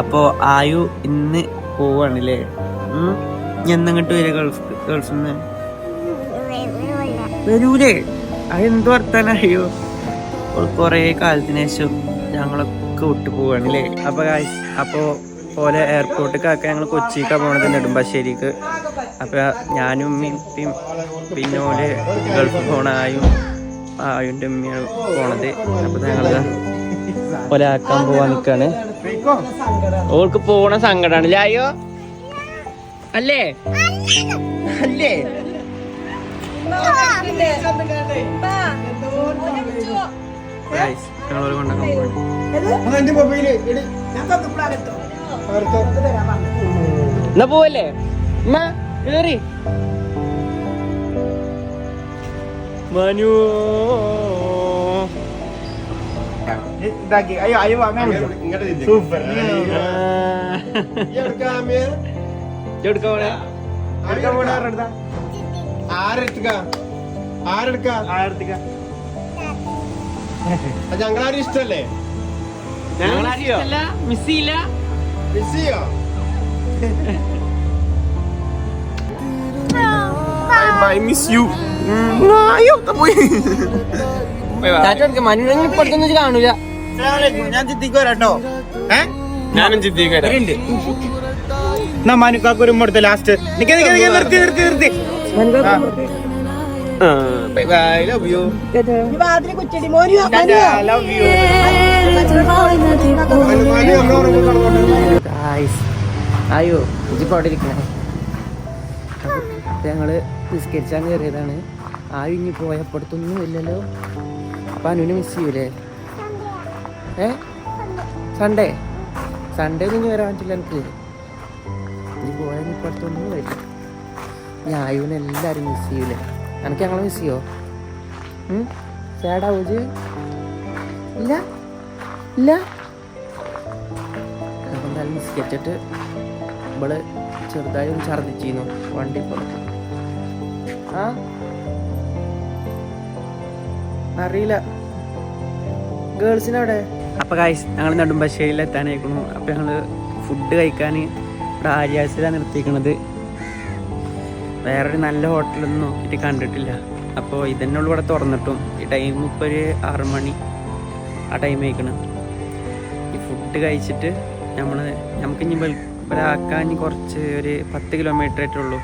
അപ്പോ ആയു ഇന്ന് പോവാണല്ലേ? എന്നങ്ങോട്ട് വരിക ഗൾഫ് ഗൾഫിൽ നിന്ന് വരൂലേ? അതെന്ത് അപ്പോൾ കുറേ കാലത്തിന് ശേഷം ഞങ്ങളൊക്കെ വിട്ടു പോവാണല്ലേ? അപ്പോൾ അപ്പോൾ പോലെ എയർപോർട്ടിലേക്കൊക്കെ ഞങ്ങൾ കൊച്ചിക്കാ പോണത് നെടുമ്പാശ്ശേരിക്ക്. അപ്പോൾ ഞാനും ഉമ്മയും പിന്നെ ഓൽ ഗൾഫ് പോണായും ആയുന്റെ ഉമ്മയാണ് പോണത്. അപ്പോൾ ഞങ്ങൾ ഒരാക്കാൻ പോവാൻ നിക്കാണ്. ഓൾക്ക് പോണ സങ്കടാണ്. ലായോ? അല്ലേ? അല്ലേ? എന്നാ പോവല്ലേ? കേറി. മനു ഇതാക്കി അയ്യോ അയ്യോ അങ്ങനെ സൂപ്പർ ഞങ്ങളാരും ഇഷ്ടല്ലേ മിസ് ചെയ്യില്ല മിസ് ചെയ്യോ ബൈ മിസ് യു മനുവിനെ ഇപ്പോഴത്തൊന്നും കാണൂല. ഞാൻ ചിത്തിക്ക് വരാട്ടോ ഏ? ഞാനും ചിന്തിക്കാൻ എന്നാ മനുക്കാക്ക് ഒരു കൊടുത്ത ലാസ്റ്റ് നിക്ക നിക്ക നിക്ക നിർത്തി നിർത്തി നിർത്തി. Bye bye love you love you അയ്യോ ഞങ്ങൾ നിസ്കരിച്ചാൻ കയറിയതാണ്. ആ ഇനി പോയപ്പോഴത്തൊന്നും ഇല്ലല്ലോ. അപ്പൊ അനുവിനെ മിസ് ചെയ്യൂലേ? ഏ? സൺഡേ? സൺഡേ നിങ്ങൾ വരാൻ പറ്റില്ല എനിക്ക്. ഇനി പോയാൽ ഇപ്പോഴത്തൊന്നും വരില്ല. ഞാൻ ആയുവിനെ എല്ലാവരും മിസ് ചെയ്യൂലേ? എനിക്ക് ഞങ്ങളെ മിസ് ചെയ്യോ? സാഡാവൂജ് ഇല്ല. ഇല്ല. അപ്പം മിസ് നിസ്കരിച്ചിട്ട് നമ്മൾ ചെറുതായി ഒന്ന് ഛർദ്ദിച്ചിരുന്നു. വണ്ടി പുറത്ത് ആ? അറിയില്ല. ഗേൾസിനവിടെ? അപ്പൊ കായ് ഞങ്ങൾ നെടുമ്പാശ്ശേരിയിൽ എത്താനായിക്കണു അപ്പൊ ഞങ്ങൾ ഫുഡ് കഴിക്കാൻ ഇവിടെ ആര്യാസിലാണ് നിർത്തിയിരിക്കണത്. വേറൊരു നല്ല ഹോട്ടലൊന്നും നോക്കിയിട്ട് കണ്ടിട്ടില്ല. അപ്പോൾ ഇതന്നെ ഉള്ളു ഇവിടെ തുറന്നിട്ടും. ഈ ടൈം ഇപ്പോൾ ഒരു ആറ് മണി ആ ടൈം ആയിക്കണം ഈ ഫുഡ് കഴിച്ചിട്ട് നമ്മൾ നമുക്ക് ഇനി ഇവരാക്കാൻ കുറച്ച് ഒരു പത്ത് കിലോമീറ്റർ ആയിട്ടുള്ളൂ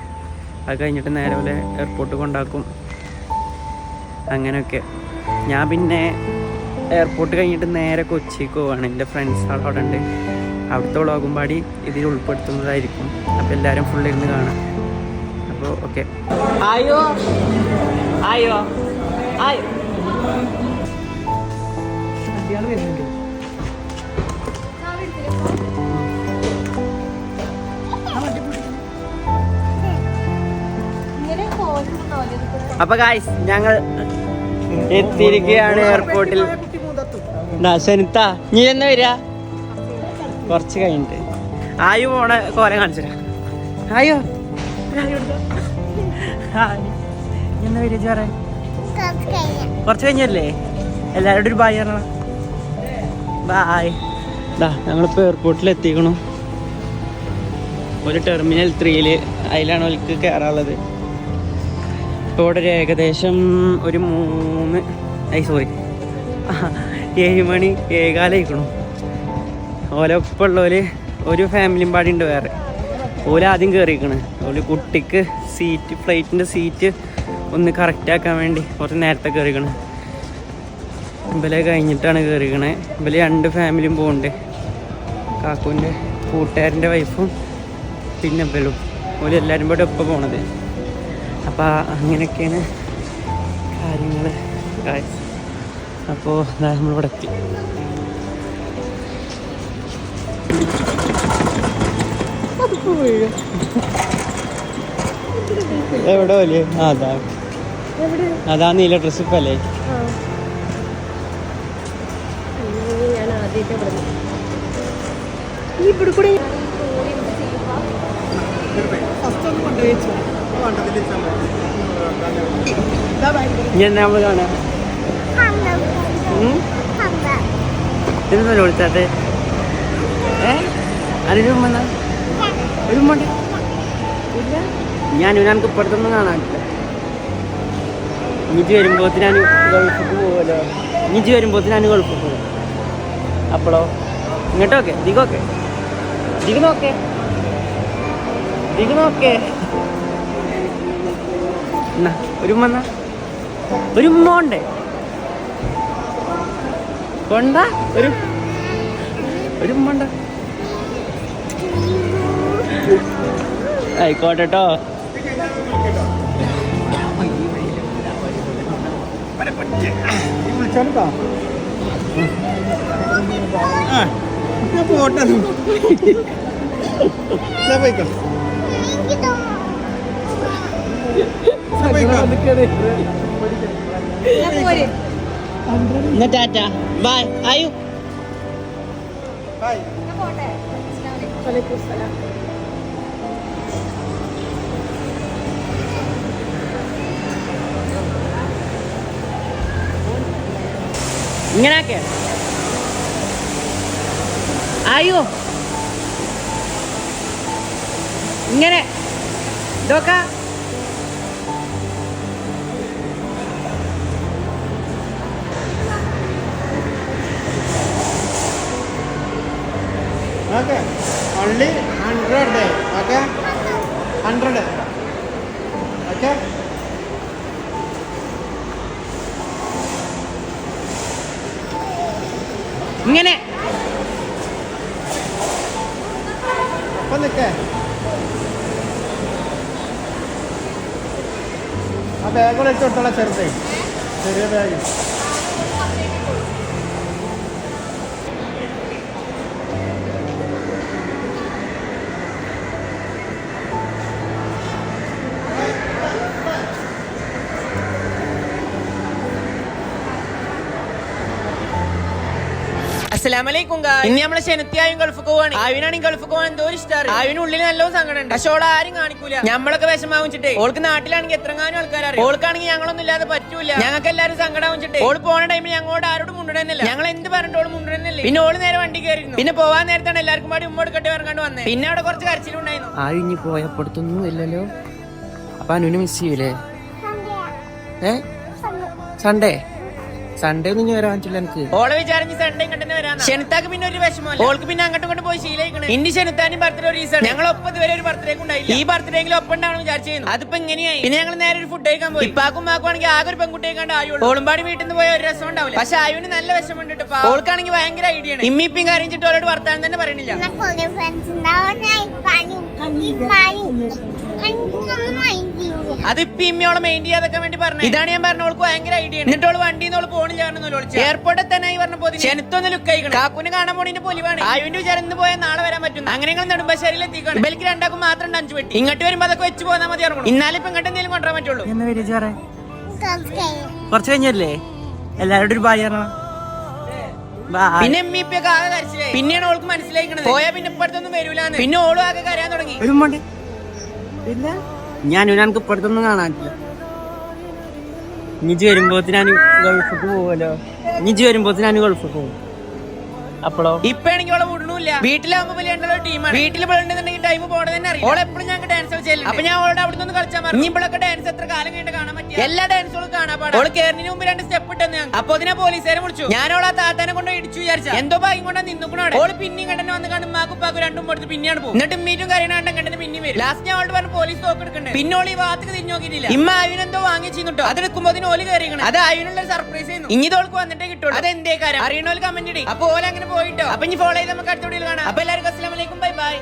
അത് കഴിഞ്ഞിട്ട് നേരെ പോലെ എയർപോർട്ട് കൊണ്ടാക്കും. അങ്ങനെയൊക്കെ. ഞാൻ പിന്നെ എയർപോർട്ട് കഴിഞ്ഞിട്ട് നേരെ കൊച്ചിക്ക് പോവാണ്. എന്റെ ഫ്രണ്ട്സ് അവിടെ ഉണ്ട്. അവിടുത്തെ വ്ളോഗും പാടി ഇതിൽ ഉൾപ്പെടുത്തുന്നതായിരിക്കും. അപ്പോൾ എല്ലാവരും ഫുൾ ഇരുന്ന് കാണാം. അപ്പോൾ ഓക്കെ ആയോ? ആയോ? ആയോ? അപ്പൊ ഗായ്സ് ഞങ്ങൾ എത്തിയിരിക്കുകയാണ് എയർപോർട്ടിൽ. ശനിത്ത നീ എന്നാ വരിക? കുറച്ച് കഴിഞ്ഞിട്ട്. ആയു പോണ കോല കാണിച്ചു ആയോ. കുറച്ച് കഴിഞ്ഞല്ലേ? എല്ലാവരോടും ഒരു ബായ് പറഞ്ഞ ബായ് ഡാ ഞങ്ങളിപ്പോൾ എയർപോർട്ടിൽ എത്തിക്കണു. ഒരു ടെർമിനൽ ത്രീയിൽ അതിലാണ് അവർക്ക് കയറാനുള്ളത് ഇപ്പോൾ ഒരു ഏകദേശം ഒരു മൂന്ന് ഐ സോറി ഏഴ് മണി ഏകാലായിക്കണു. ഓല ഒപ്പമുള്ളവര് ഒരു ഫാമിലിയും പാടി ഉണ്ട് വേറെ. ഓല ആദ്യം കയറിയിരിക്കണ് ഓൽ കുട്ടിക്ക് സീറ്റ് ഫ്ലൈറ്റിന്റെ സീറ്റ് ഒന്ന് കറക്റ്റ് ആക്കാൻ വേണ്ടി കുറച്ച് നേരത്തെ കയറിക്കണ് ഇവലെ കഴിഞ്ഞിട്ടാണ് കയറിക്കണേ ഇവൽ രണ്ട് ഫാമിലിയും പോകുന്നുണ്ട് കാക്കുവിന്റെ കൂട്ടുകാരന്റെ വൈഫും പിന്നെ ഇവലും ഓൽ എല്ലാവരും കൂടെ ഒപ്പം പോണത്. അപ്പോൾ അങ്ങനെയൊക്കെയാണ് കാര്യങ്ങൾ അപ്പോൾ നമ്മളിവിടെ എത്തി. എവിടെ വലിയ? ആ അതാ അതാ നീല ഡ്രസ് ഇപ്പല്ലേ ഞാൻ ആദ്യമായിട്ട് ഈ ഇവിടെ കൂടെ ഫസ്റ്റ് ഒന്ന് എന്നാ നമ്മൾ കാണാം? എന്താണ് ഏ. ഞാൻ ഇവനക്ക് ഇപ്പുറത്തൊന്നും കാണാനില്ല. ഇഞ്ചി വരുമ്പോഴത്തിന് ഞാൻ ഗൾഫിക്ക് പോകുമല്ലോ ഇഞ്ചി വരുമ്പോഴത്തിന് ഞാൻ ഗൾഫിക്ക് പോകും അപ്പോഴോ ഇങ്ങോട്ടോക്കെ ദിഗോക്കെ. ദിഗ് നോക്കേ. ദിഗ് നോക്കേ. എന്നാ ഒരു ഉമ്മ ഒരു കൊണ്ട ഒരു ഒരു ഉമ്മ ആയിക്കോട്ടെ കേട്ടോ പോട്ടെ. പോയിക്കോ ടാറ്റ. By Ayu. ബൈ ഇങ്ങനെയൊക്കെ. ആയോ. ഇങ്ങനെ. ഇതൊക്ക okay. Only hundred okay. Hundred okay. ഇങ്ങനെ. അപ്പം നിൽക്കേ ആ ബാഗ് കൂടെ ഇട്ട് കൊടുത്തോളാം ചെറുതേ. ചെറിയ ബാഗ് അസ്സലാമലൈക്കും ഇന്ന് നമ്മളെ ശനത്തിയായും ഗൾഫ് പോവാണ്. ആവിനാണെങ്കിൽ ഗൾഫ് പോകാൻ എന്തോ ഇഷ്ടമാണ് ആവിനുള്ളിൽ നല്ല സങ്കടം ഉണ്ട് പക്ഷെ ഓളെ ആരും കാണിക്കൂല. നമ്മളൊക്കെ വിഷമാവിച്ചിട്ടേ. ഓൾക്ക് നാട്ടിലാണെങ്കിൽ എത്രങ്ങാനും ആൾക്കാരാണ് ഓൾക്കാണെങ്കിൽ ഞങ്ങളൊന്നും ഇല്ലാതെ പറ്റൂല. ഞങ്ങൾക്ക് എല്ലാവരും സങ്കടാവിച്ചിട്ടേ. ഓൾ പോണ ടൈമിൽ ഞങ്ങളോട് ആരോടും മുണ്ടുടന്നില്ല ഞങ്ങൾ എന്ത് പറഞ്ഞിട്ട് മുണ്ടുടന്നില്ല പിന്നെ ഓൾ നേരെ വണ്ടി കയറിയിരുന്നു. പിന്നെ പോവാൻ നേരത്താണ് എല്ലാവർക്കും പാടി ഉമ്മ എടുക്കട്ടെ ഇറങ്ങാണ്ട് വന്നത് പിന്നെ അവിടെ കുറച്ച് കരച്ചിലുണ്ടായിരുന്നു. ആയിഞ്ഞ് പോയപ്പെടുത്തൊന്നും ഇല്ലല്ലോ. അപ്പൊ അനുവിന് മിസ് ചെയ്യൂലേ? ഏ? സൺഡേ സൺഡേ ഒന്നും വരാൻ പറ്റില്ല എനിക്ക്. ഓളെ വിചാരിച്ച് സൺഡേ ഇങ്ങോട്ട് വരാൻ ഷെനിത്താക്ക് പിന്നെ ഒരു വിഷമം ഓൾക്ക് പിന്നെ അങ്ങോട്ടും ഇങ്ങോട്ട് പോയി ശീലിക്കണം ഇനി ഷെനിത്താനും ബർത്ത്ഡേ ഒരു റീസൺ ഞങ്ങൾ ഒപ്പം ഇതുവരെ ഒരു ബർത്ത്ഡേ ഉണ്ടായില്ല. ഈ ബർത്ത്ഡേ എങ്കിലും ഒപ്പം ഉണ്ടാവണം വിചാരിച്ചു അതിപ്പോ ഇങ്ങനെയായി പിന്നെ ഞങ്ങൾ നേരെ ഒരു ഫുഡ് കഴിക്കാൻ പോയി. ഇപ്പാക്കും മാക്കുവാണെങ്കിൽ ആകെ ഒരു പെൺകുട്ടിയെ കണ്ട് ആയുള്ളൂ. ഓളുമ്പാടി വീട്ടിൽ നിന്ന് പോയ ഒരു രസം ഉണ്ടാവില്ല. പക്ഷെ ആയുവിന് നല്ല വിഷമമുണ്ട് കേട്ടോ ഓൾക്കാണെങ്കിൽ ഭയങ്കര ഐഡിയ ആണ്. ഇമ്മിപ്പിയും കാര്യം ചിട്ട് ഓരോട് വർത്താനം തന്നെ പറയണില്ല. ഫ്രണ്ട്സ് friends അതിപ്പോ ഇമ്മയോളെ മെയിൻ ചെയ്യാതൊക്കെ വേണ്ടി പറഞ്ഞു. ഇതാണ് ഞാൻ പറഞ്ഞ ഓൾക്ക് ഭയങ്കര ഐഡിയ എന്നിട്ട് ഓൾ വണ്ടിയിൽ നിന്ന് പോണില്ല എയർപോർട്ടിൽ തന്നെ ഈ പറഞ്ഞ പോലെ ക്ഷണിത്തൊന്ന് ലുക്ക് ആയിക്കണം. കാക്കുന് കാണാൻ പോണിന്റെ പൊലിവാണ്. ആയുവിന്റെ വിചാരം ഇന്ന് പോയാൽ നാളെ വരാൻ പറ്റും അങ്ങനെ ഞങ്ങൾ നെടുമ്പശ്ശേരിയിൽ എത്തിക്കണം. ബെൽക്ക് രണ്ടാക്കും മാത്രം ഉണ്ട് അഞ്ചു പെട്ടി. ഇങ്ങോട്ട് വരുമ്പോ അതൊക്കെ വെച്ച് പോകാൻ മതി ഇറങ്ങണം ഇന്നാലും ഇപ്പൊ ഇങ്ങോട്ട് എന്തെങ്കിലും കൊണ്ടുവരാൻ പറ്റുള്ളൂ. എന്ന് വരും കുറച്ച് കഴിഞ്ഞല്ലേ? എല്ലാവരോടും ഒരു പിന്നെ എമ്മി ഇപ്പൊ ആകെ കരച്ചിലായി. പിന്നെയാണ് ഓൾക്ക് മനസ്സിലായിക്കണത്. പോയാ പിന്നെ വരൂലെന്ന്. പിന്നെ ഓളും ആകെ കരയാൻ തുടങ്ങി. പിന്നെ? ഞാൻ എനിക്ക് ഇപ്പടുത്തൊന്നും കാണാനില്ല. ഇനിച്ച് വരുമ്പോഴത്തിന് ഞാൻ ഗൾഫിക്ക് പോവുമല്ലോ ഇനിച്ച് വരുമ്പോഴത്തിന് ഞാൻ ഗൾഫിക്ക് പോകും അപ്പോഴോ? ഇപ്പൊ ആണെങ്കിൽ അവളെ വിടണില്ല. വീട്ടിലാവുമ്പോ വലിയ ടീമാണ് വീട്ടിൽ വിളണ്ടെന്നുണ്ടെങ്കിൽ ടൈം പോണത് തന്നെ അറിയാം അവളെ എപ്പോഴും ഞങ്ങൾക്ക് ഡാൻസ് വെച്ചാൽ അപ്പൊ ഞാൻ അവളോട് അവിടെ നിന്ന് കളിച്ചാൽ മതി. ഇപ്പോഴൊക്കെ ഡാൻസ് എത്ര കാലം കഴിഞ്ഞിട്ട് കാണാൻ പറ്റിയ? എല്ലാ ഡാൻസുകളും കാണാൻ പാടാ. അവൾ കേറിന് മുമ്പ് രണ്ട് സ്റ്റെപ്പ് ഇട്ടെന്ന് ഞാൻ അപ്പൊ അതിനെ പോലീസുകാരെ വിളിച്ചു. ഞാൻ ആ താത്താനെ കൊണ്ട് ഇടിച്ചു വിചാരിച്ച. എന്തോ ഭാഗ്യം കൊണ്ട് നിന്നുക്കണോ അവൾ പിന്നെയും കണ്ടനെ വന്ന് കാണും. മാക്കുപ്പാക്കും രണ്ടും കൊടുത്ത് പിന്നെയാണ് പോകും എന്നിട്ട് മീറ്റും കാര്യനാണ്ടും കണ്ടന് പിന്നെയും വരും. ലാസ്റ്റ് ഞാൻ അവളോട് പറഞ്ഞു പോലീസ് തോക്കെടുക്കണ്ടേ പിന്നെ ഓളി ഈ ഭാഗത്തേക്ക് തിരിഞ്ഞു നോക്കിയിട്ടില്ല. ഇമ്മ അവിനെന്തോ അതെടുക്കുമ്പോ അതിന് ഓൽ കയറിയാണ് അത് അവിനുള്ള സർപ്രൈസ് ചെയ്യുന്നു ഇനി തോൾക്ക് വന്നിട്ടേ കിട്ടുള്ളൂ. അത് എന്തേ കാര്യം? അറിയണോ കമന്റ് ഇടി. അപ്പൊ ഓല അങ്ങനെ പോയിട്ടോ? അപ്പൊ ഇനി ഫോളോ ചെയ്ത് നമുക്ക് അടുത്ത വീഡിയോയിൽ കാണാം. അപ്പൊ എല്ലാവർക്കും അസ്സലാമലൈക്കും ബൈ ബൈ.